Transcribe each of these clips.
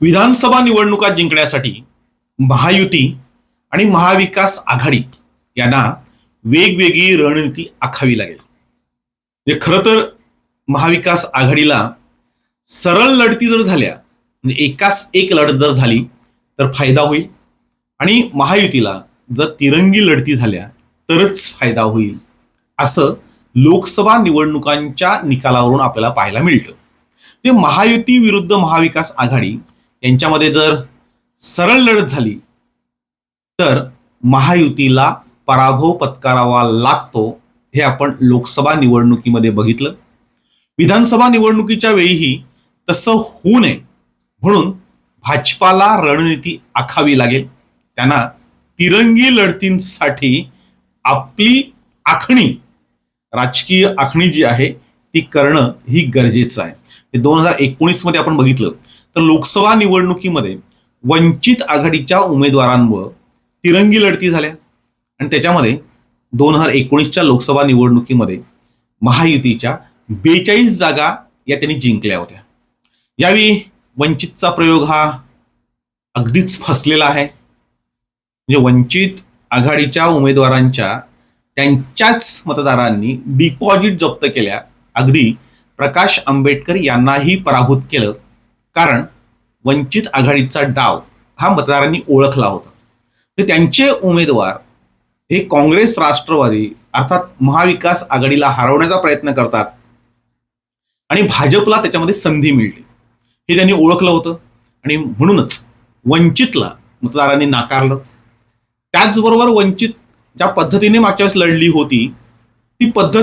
विधानसभा निवडणुका जिंकण्यासाठी महायुती आणि महाविकास आघाडी यांना वेगवेगळी रणनीती आखावी लागेल. म्हणजे खरं तर महाविकास आघाडीला सरळ लढती जर झाल्या म्हणजे एकाच एक लढत जर झाली तर फायदा होईल. आणि महायुतीला जर तिरंगी लढती झाल्या तरच फायदा होईल. असं लोकसभा निवडणुकांच्या निकालावरून आपल्याला पाहायला मिळतं. म्हणजे महायुती विरुद्ध महाविकास आघाडी यांच्यामध्ये जर सरळ लढत झाली तर महायुतीला पराभव पत्करावा लागतो हे आपण लोकसभा निवडणुकीमध्ये बघितलं. विधानसभा निवडणुकीच्या वेळीही तसं होऊ नये म्हणून भाजपाला रणनीती आखावी लागेल. त्यांना तिरंगी लढतींसाठी आपली आखणी राजकीय आखणी जी आहे ती करणं ही गरजेचं आहे. दोन हजार एकोणीसमध्ये आपण बघितलं. तर लोकसभा निवडणुकीमध्ये वंचित आघाडीच्या उमेदवारांवर तिरंगी लढती झाल्या. आणि त्याच्यामध्ये दोन हजार एकोणीसच्या लोकसभा निवडणुकीमध्ये महायुतीच्या बेचाळीस जागा या त्यांनी जिंकल्या होत्या. यावेळी वंचितचा प्रयोग हा अगदीच फसलेला आहे. म्हणजे वंचित आघाडीच्या उमेदवारांच्या त्यांच्याच मतदारांनी डिपॉझिट जप्त केल्या. अगदी प्रकाश आंबेडकर यांनाही पराभूत केलं. कारण वंचित आघाडीचा डाव हा मतदारांनी ओळखला होता. तर त्यांचे उमेदवार हे काँग्रेस राष्ट्रवादी अर्थात महाविकास आघाडीला हरवण्याचा प्रयत्न करतात आणि भाजपला त्याच्यामध्ये संधी मिळली. हे त्यांनी ओळखलं होतं आणि म्हणूनच वंचितला मतदारांनी नाकारलं. त्याचबरोबर वंचित ज्या पद्धतीने मागच्या वेळेस लढली होती ती पद्धत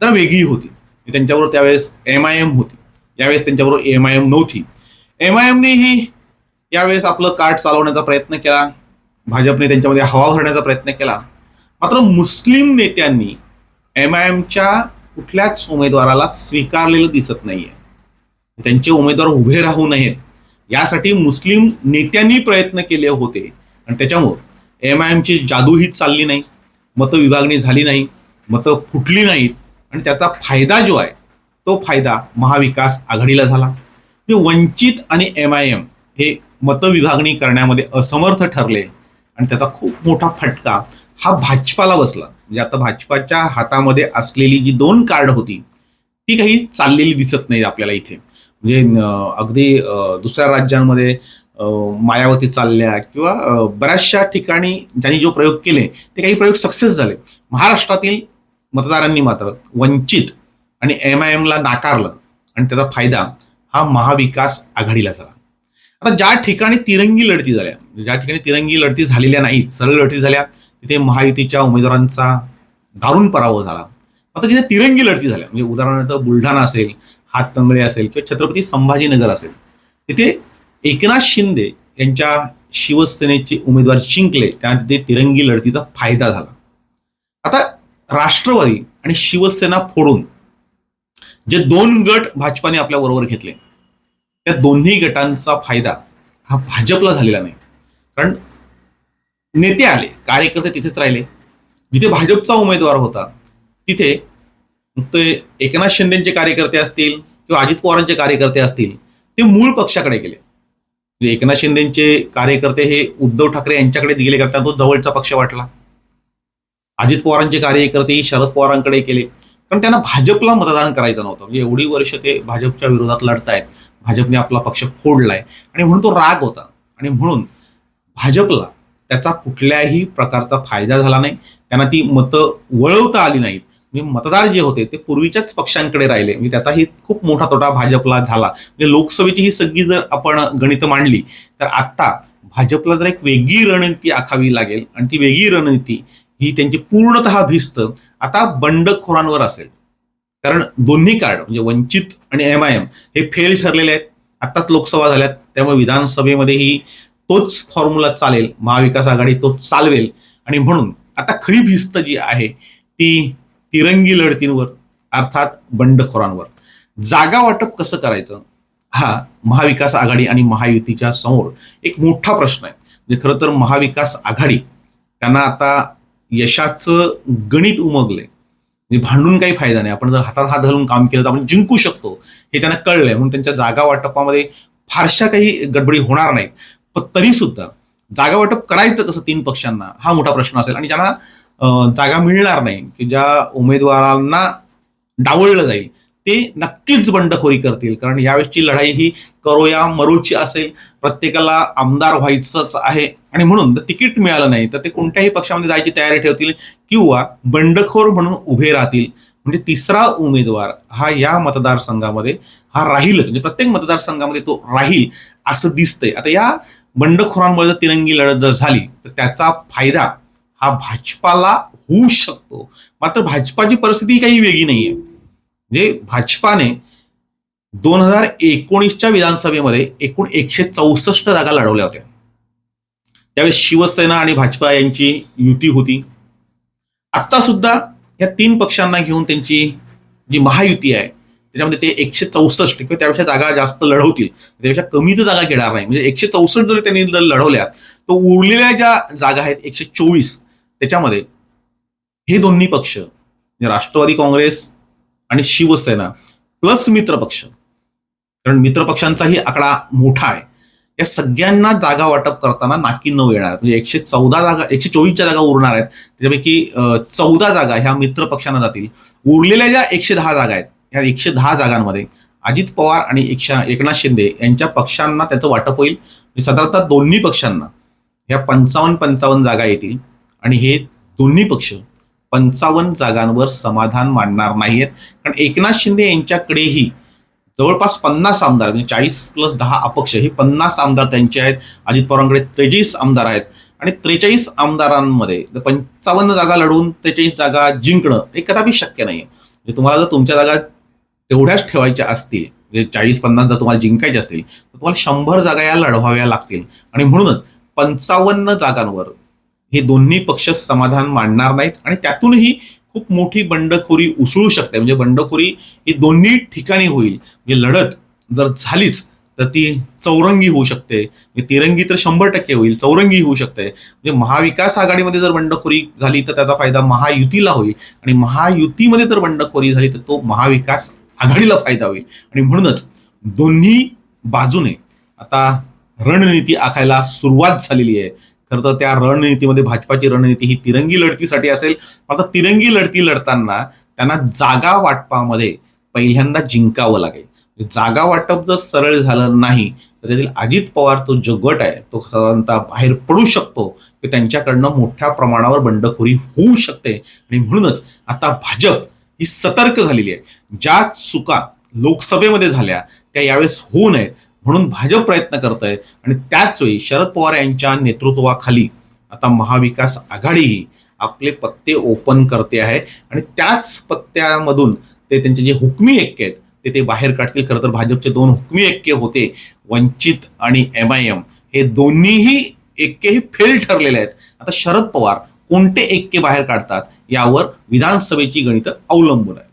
जरा वेगळी होती. त्यांच्याबरोबर त्यावेळेस एम आय एम होती. यावेळेस त्यांच्याबरोबर एम आय एम नव्हती. एम आय एमनेही यावेळेस आपलं कार्ड चालवण्याचा प्रयत्न केला. भाजपने त्यांच्यामध्ये हवा भरण्याचा प्रयत्न केला. मात्र मुस्लिम नेत्यांनी एम आय एमच्या कुठल्याच उमेदवाराला स्वीकारलेलं दिसत नाहीये. त्यांचे उमेदवार उभे राहू नयेत. यासाठी मुस्लिम नेत्यांनी प्रयत्न केले होते. आणि त्याच्यामुळं एम आय एमची जादूही चालली नाही. मतं विभागणी झाली नाही. मतं फुटली नाहीत. आणि त्याचा फायदा जो आहे तो फायदा महाविकास आघाडीला झाला. म्हणजे वंचित आणि एम आय एम हे मतविभागणी करण्यामध्ये असमर्थ ठरले आणि त्याचा खूप मोठा फटका हा भाजपाला बसला. म्हणजे आता भाजपाच्या हातामध्ये असलेली जी दोन कार्ड होती ती काही चाललेली दिसत नाही आपल्याला इथे. म्हणजे अगदी दुसऱ्या राज्यांमध्ये मायावती चालल्या किंवा बऱ्याचशा ठिकाणी ज्यांनी जो प्रयोग केले ते काही प्रयोग सक्सेस झाले. महाराष्ट्रातील मतदारांनी मात्र वंचित आणि एम आय एमला नाकारलं आणि त्याचा फायदा हा महाविकास आघाडीला झाला. आता ज्या ठिकाणी तिरंगी लढती झाल्या ज्या ठिकाणी तिरंगी लढती झालेल्या नाहीत सरळ लढती झाल्या तिथे महायुतीच्या उमेदवारांचा दारुण पराभव झाला. आता जिथे तिरंगी लढती झाल्या म्हणजे उदाहरणार्थ बुलढाणा असेल हातकंगळे असेल किंवा छत्रपती संभाजीनगर असेल तिथे एकनाथ शिंदे यांच्या शिवसेनेचे उमेदवार जिंकले त्यांना तिथे तिरंगी लढतीचा फायदा झाला. आता राष्ट्रवादी आणि शिवसेना फोडून जे दोन गट भाजपाने आपल्या बरोबर घेतले त्या दोन्ही गटांचा फायदा हा भाजपला झालेला नाही. कारण नेते आले कार्यकर्ते तिथेच राहिले. जिथे भाजपचा उमेदवार होता तिथे ते एकनाथ शिंदेचे कार्यकर्ते असतील किंवा अजित पवारांचे कार्यकर्ते असतील ते मूळ पक्षाकडे गेले. म्हणजे एकनाथ शिंदेचे कार्यकर्ते हे उद्धव ठाकरे यांच्याकडे गेले कारण तो जवळचा पक्ष वाटला. अजित पवारांचे कार्यकर्ते शरद पवारांकडे केले कारण त्यांना भाजपला मतदान करायचं नव्हतं. म्हणजे एवढी वर्ष ते भाजपच्या विरोधात लढतायत. भाजपने आपला पक्ष फोडलाय. आणि म्हणून तो राग होता. आणि म्हणून भाजपला त्याचा कुठल्याही प्रकारचा फायदा झाला नाही. त्यांना ती मतं वळवता आली नाहीत. म्हणजे मतदार जे होते ते पूर्वीच्याच पक्षांकडे राहिले. म्हणजे त्याचाही खूप मोठा तोटा भाजपला झाला. म्हणजे लोकसभेची ही सगळी जर आपण गणितं मांडली तर आत्ता भाजपला जर एक वेगळी रणनीती आखावी लागेल आणि ती वेगळी रणनीती ही त्यांची पूर्णतः भिस्त आता बंडखोरांवर असेल. कारण दोन्ही कार्ड म्हणजे वंचित आणि एम आय एम हे फेल ठरलेले आहेत. आत्ताच लोकसभा झाल्यात त्यामुळे विधानसभेमध्येही तोच फॉर्म्युला चालेल महाविकास आघाडी तो चालवेल. आणि म्हणून आता खरी भिस्त जी आहे ती तिरंगी लढतींवर अर्थात बंडखोरांवर. जागा वाटप कसं करायचं? हा महाविकास आघाडी आणि महायुतीच्या समोर एक मोठा प्रश्न आहे. म्हणजे खरं तर महाविकास आघाडी त्यांना आता यशाचं गणित उमगले म्हणजे भांडून काही फायदा नाही. आपण जर हातात हात घालून काम केलं तर आपण जिंकू शकतो. हे त्यांना कळलंय. म्हणून त्यांच्या जागा वाटपामध्ये फारशा काही गडबडी होणार नाहीत. पण तरी सुद्धा जागा वाटप करायचं कसं तीन पक्षांना? हा मोठा प्रश्न असेल. आणि ज्यांना जागा मिळणार नाही की ज्या उमेदवारांना डावळलं जाईल ते नक्कीच बंडखोरी करतील. कारण यावेळेसची लढाई ही करो या मरोची असेल. प्रत्येकाला आमदार व्हायचंच आहे. आणि म्हणून जर तिकीट मिळालं नाही तर ते कोणत्याही पक्षामध्ये जायची तयारी ठेवतील किंवा बंडखोर म्हणून उभे राहतील. म्हणजे तिसरा उमेदवार हा या मतदारसंघामध्ये हा राहीलच. म्हणजे प्रत्येक मतदारसंघामध्ये तो राहील असं दिसतंय. आता या बंडखोरांमुळे जर तिरंगी लढत जर झाली तर त्याचा फायदा हा भाजपाला होऊ शकतो. मात्र भाजपाची परिस्थिती काही वेगळी नाही आहे म्हणजे भाजपाने दोन हजार एकोणीसच्या विधानसभेमध्ये एकूण एकशे चौसष्ट जागा लढवल्या होत्या. त्यावेळेस शिवसेना आणि भाजपा यांची युती होती. आता सुद्धा या तीन पक्षांना घेऊन त्यांची जी महायुती आहे त्याच्यामध्ये ते एकशे चौसष्ट किंवा त्यापेक्षा जागा जास्त लढवतील. त्यापेक्षा कमी तर जागा घेणार नाही. म्हणजे एकशे चौसष्ट जरी त्यांनी लढवल्या तर उरलेल्या ज्या जागा आहेत एकशे चोवीस त्याच्यामध्ये हे दोन्ही पक्ष म्हणजे राष्ट्रवादी काँग्रेस आणि शिवसेना प्लस मित्र पक्ष कारण मित्रपक्षांचाही आकडा मोठा आहे. या सगळ्यांना जागा वाटप करताना नाकी नऊ येणार म्हणजे एकशे चौदा जागा एकशे चोवीसच्या जागा उरणार आहेत. त्याच्यापैकी चौदा जागा ह्या मित्र पक्षांना जातील. उरलेल्या ज्या एकशे दहा जागा आहेत ह्या एकशे दहा जागांमध्ये अजित पवार आणि एकशे एकनाथ शिंदे यांच्या पक्षांना त्याचं वाटप होईल. म्हणजे साधारणतः दोन्ही पक्षांना ह्या पंचावन्न पंचावन्न जागा येतील. आणि हे दोन्ही पक्ष पंचावन्न जागांवर समाधान मानणार नाहीयेत. कारण एकनाथ शिंदे यांच्याकडेही जवळपास पन्नास आमदार म्हणजे चाळीस प्लस दहा अपक्ष हे पन्नास आमदार त्यांचे आहेत. अजित पवारांकडे त्रेचाळीस आमदार आहेत. आणि त्रेचाळीस आमदारांमध्ये पंचावन्न जागा लढवून त्रेचाळीस जागा जिंकणं हे कदापि शक्य नाही म्हणजे तुम्हाला जर तुमच्या जागा तेवढ्याच ठेवायच्या असतील म्हणजे चाळीस पन्नास जर तुम्हाला जिंकायचे असतील तर तुम्हाला शंभर जागा या लढवाव्या लागतील. आणि म्हणूनच पंचावन्न जागांवर हे दोन्ही पक्ष समाधान मांडणार नाहीत. आणि त्यातूनही खूप मोठी बंडखोरी उसळू शकते. म्हणजे बंडखोरी ही दोन्ही ठिकाणी होईल. म्हणजे लढत जर झालीच तर ती चौरंगी होऊ शकते. म्हणजे तिरंगी तर शंभर टक्के होईल चौरंगी होऊ शकते. म्हणजे महाविकास आघाडीमध्ये जर बंडखोरी झाली तर त्याचा फायदा महायुतीला होईल. आणि महायुतीमध्ये जर बंडखोरी झाली तर तो महाविकास आघाडीला फायदा होईल. आणि म्हणूनच दोन्ही बाजूने आता रणनीती आखायला सुरुवात झालेली आहे. खरं तर त्या रणनीतीमध्ये भाजपाची रणनीती ही तिरंगी लढतीसाठी असेल. मात्र तिरंगी लढती लढताना त्यांना जागा वाटपामध्ये पहिल्यांदा जिंकावं लागेल. म्हणजे जागा वाटप जर सरळ झालं नाही तर त्यातील अजित पवार तो जो गट आहे तो साधारणतः बाहेर पडू शकतो की त्यांच्याकडनं मोठ्या प्रमाणावर बंडखोरी होऊ शकते. आणि म्हणूनच आता भाजप ही सतर्क झालेली आहे. ज्या चुका लोकसभेमध्ये झाल्या त्या यावेळेस होऊ नयेत. म्हणून भाजप प्रयत्न करत आहे आणि त्याच वेळी शरद पवार यांच्या नेतृत्वाखाली आता महाविकास आघाडीही आपले पत्ते ओपन करते आहे. आणि त्याच पत्त्यामधून ते त्यांचे जे हुकमी ऐक्य आहेत ते ते बाहेर काढतील. खरं तर भाजपचे दोन हुकमी ऐक्य होते वंचित आणि एम आय एम हे दोन्हीही ऐक्यही फेल ठरलेले आहेत. आता शरद पवार कोणते ऐक्य बाहेर काढतात यावर विधानसभेची गणितं अवलंबून आहेत.